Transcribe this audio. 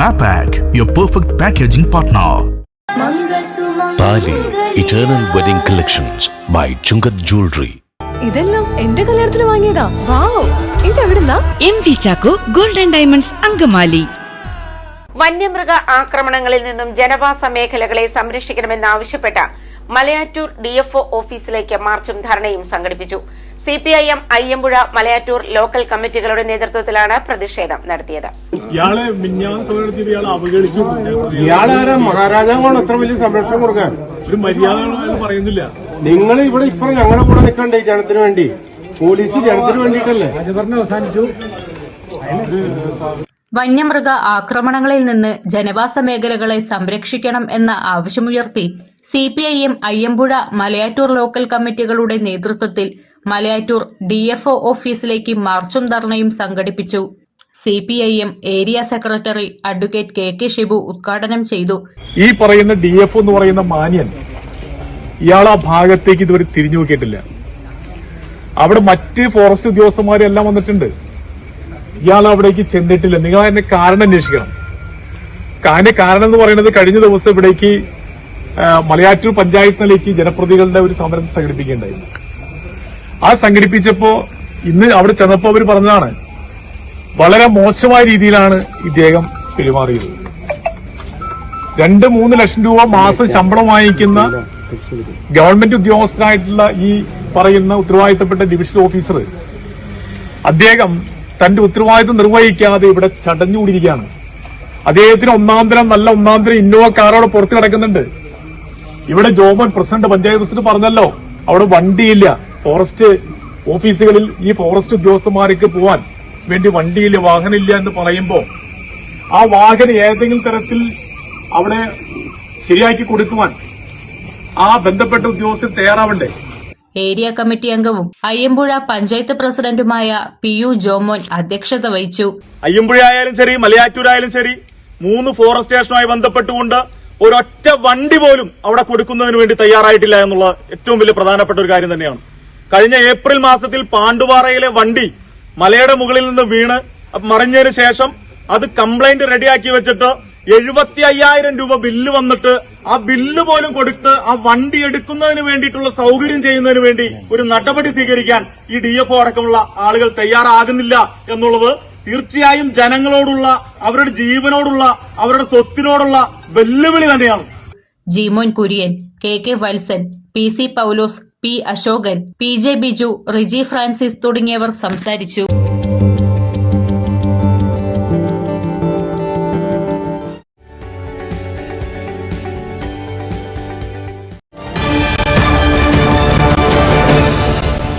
Mapac, your perfect packaging partner. Thali eternal wedding collections by Chungath jewellery ഇതെല്ലാം എന്റെ കല്യാണത്തിന് വാങ്ങിയതാ. Wow. ഇതെവിടുന്നാ? M V Chacko golden diamonds Angamaly. വന്യമൃഗ ആക്രമണങ്ങളിൽ നിന്നും ജനവാസ മേഖലകളെ സംരക്ഷിക്കണമെന്നാവശ്യപ്പെട്ട മലയാറ്റൂർ ഡിഎഫ്ഒ ഓഫീസിലേക്ക് മാർച്ചും ധർണയും സംഘടിപ്പിച്ചു. C P I M Ayyampuzha Malayattoor local കമ്മിറ്റികളുടെ നേതൃത്വത്തിലാണ് പ്രതിഷേധം നടത്തിയത്. ഇയാളാരാ? മഹാരാജാവാണ് അത്ര വലിയ സംരക്ഷണം കൊടുക്കാൻ. ഒരു മര്യാദ പറയുന്നില്ല. നിങ്ങൾ ഇവിടെ ഇപ്പൊ ഞങ്ങളുടെ കൂടെ നിൽക്കണ്ടേ ഈ ജനത്തിന് വേണ്ടി? പോലീസ് ജനത്തിന് അവസാനിച്ചു വന്യമൃഗ ആക്രമണങ്ങളിൽ നിന്ന് ജനവാസ മേഖലകളെ സംരക്ഷിക്കണം എന്ന ആവശ്യമുയർത്തി C P I M Ayyampuzha Malayattoor local കമ്മിറ്റികളുടെ നേതൃത്വത്തിൽ മലയാറ്റൂർ ഡി ഡിഎഫ്ഒ ഓഫീസിലേക്ക് മാർച്ചും ധർണയും സംഘടിപ്പിച്ചു. C P I M area secretary advocate K K Shibu ഉദ്ഘാടനം ചെയ്തു. ഈ പറയുന്ന ഡി എഫ് എന്ന് പറയുന്ന മാന്യൻ ഇയാൾ ആ ഭാഗത്തേക്ക് ഇതുവരെ തിരിഞ്ഞു നോക്കിയിട്ടില്ല. അവിടെ മറ്റ് ഫോറസ്റ്റ് ഉദ്യോഗസ്ഥന്മാരെല്ലാം വന്നിട്ടുണ്ട്. ഇയാൾ അവിടേക്ക് ചെന്നിട്ടില്ല. നിങ്ങൾ അതിന്റെ കാരണം അന്വേഷിക്കണം. അതിന്റെ കാരണം എന്ന് പറയുന്നത് കഴിഞ്ഞ ദിവസം ഇവിടേക്ക് മലയാറ്റൂർ പഞ്ചായത്തിലേക്ക് ജനപ്രതികളുടെ ഒരു സമരം സംഘടിപ്പിക്കുകയുണ്ടായിരുന്നു ആ സംഘടിപ്പിച്ചപ്പോ ഇന്ന് അവിടെ ചെന്നപ്പോ അവർ പറഞ്ഞതാണ് വളരെ മോശമായ രീതിയിലാണ് ഇദ്ദേഹം പെരുമാറിയത്. രണ്ട് മൂന്ന് ലക്ഷം രൂപ മാസം ശമ്പളം വാങ്ങിക്കുന്ന ഗവൺമെന്റ് ഉദ്യോഗസ്ഥനായിട്ടുള്ള ഈ പറയുന്ന ഉത്തരവാദിത്തപ്പെട്ട ഡിവിഷണൽ ഓഫീസർ അദ്ദേഹം തന്റെ ഉത്തരവാദിത്തം നിർവഹിക്കാതെ ഇവിടെ ചടഞ്ഞുകൂടിയിരിക്കുകയാണ്. അദ്ദേഹത്തിന് ഒന്നാം തരം നല്ല ഒന്നാം തരം ഇന്നോവ കാറോടെ പുറത്തു കിടക്കുന്നുണ്ട്. ഇവിടെ ജോമൻ പ്രസിഡന്റ് പഞ്ചായത്ത് പ്രസിഡന്റ് പറഞ്ഞല്ലോ അവിടെ വണ്ടിയില്ല. ഫോറസ്റ്റ് ഓഫീസുകളിൽ ഈ ഫോറസ്റ്റ് ഉദ്യോഗസ്ഥന്മാർക്ക് പോവാൻ വേണ്ടി വണ്ടിയില്ല വാഹനമില്ല എന്ന് പറയുമ്പോൾ ആ വാഹനം ഏതെങ്കിലും തരത്തിൽ അവിടെ ശരിയാക്കി കൊടുക്കുവാൻ ആ ബന്ധപ്പെട്ട ഉദ്യോഗസ്ഥർ തയ്യാറാവണ്ടേ? ഏരിയ കമ്മിറ്റി അംഗവും അയ്യമ്പുഴ പഞ്ചായത്ത് പ്രസിഡന്റുമായ പി യു ജോമോൻ അധ്യക്ഷത വഹിച്ചു. അയ്യമ്പുഴ ആയാലും ശരി മലയാറ്റൂരായാലും ശരി മൂന്ന് ഫോറസ്റ്റ് സ്റ്റേഷനുമായി ബന്ധപ്പെട്ടുകൊണ്ട് ഒരൊറ്റ വണ്ടി പോലും അവിടെ കൊടുക്കുന്നതിന് വേണ്ടി തയ്യാറായിട്ടില്ല എന്നുള്ള ഏറ്റവും വലിയ പ്രധാനപ്പെട്ട ഒരു കാര്യം തന്നെയാണ്. കഴിഞ്ഞ ഏപ്രിൽ മാസത്തിൽ പാണ്ടുപാറയിലെ വണ്ടി മലയുടെ മുകളിൽ നിന്ന് വീണ് മറിഞ്ഞതിന് ശേഷം അത് കംപ്ലൈന്റ് റെഡിയാക്കി വെച്ചിട്ട് എഴുപത്തി അയ്യായിരം രൂപ ബില്ല് വന്നിട്ട് ആ ബില്ല് പോലും കൊടുത്ത് ആ വണ്ടി എടുക്കുന്നതിന് വേണ്ടിയിട്ടുള്ള സൗകര്യം ചെയ്യുന്നതിന് വേണ്ടി ഒരു നടപടി സ്വീകരിക്കാൻ ഈ ഡി എഫ് അടക്കമുള്ള ആളുകൾ തയ്യാറാകുന്നില്ല എന്നുള്ളത് തീർച്ചയായും ജനങ്ങളോടുള്ള അവരുടെ ജീവനോടുള്ള അവരുടെ സ്വത്തിനോടുള്ള വെല്ലുവിളി തന്നെയാണ്. Jeemon Kurian K K Valsan P C Paulose P Ashokan P J Biju Riji Francis തുടങ്ങിയവർ സംസാരിച്ചു.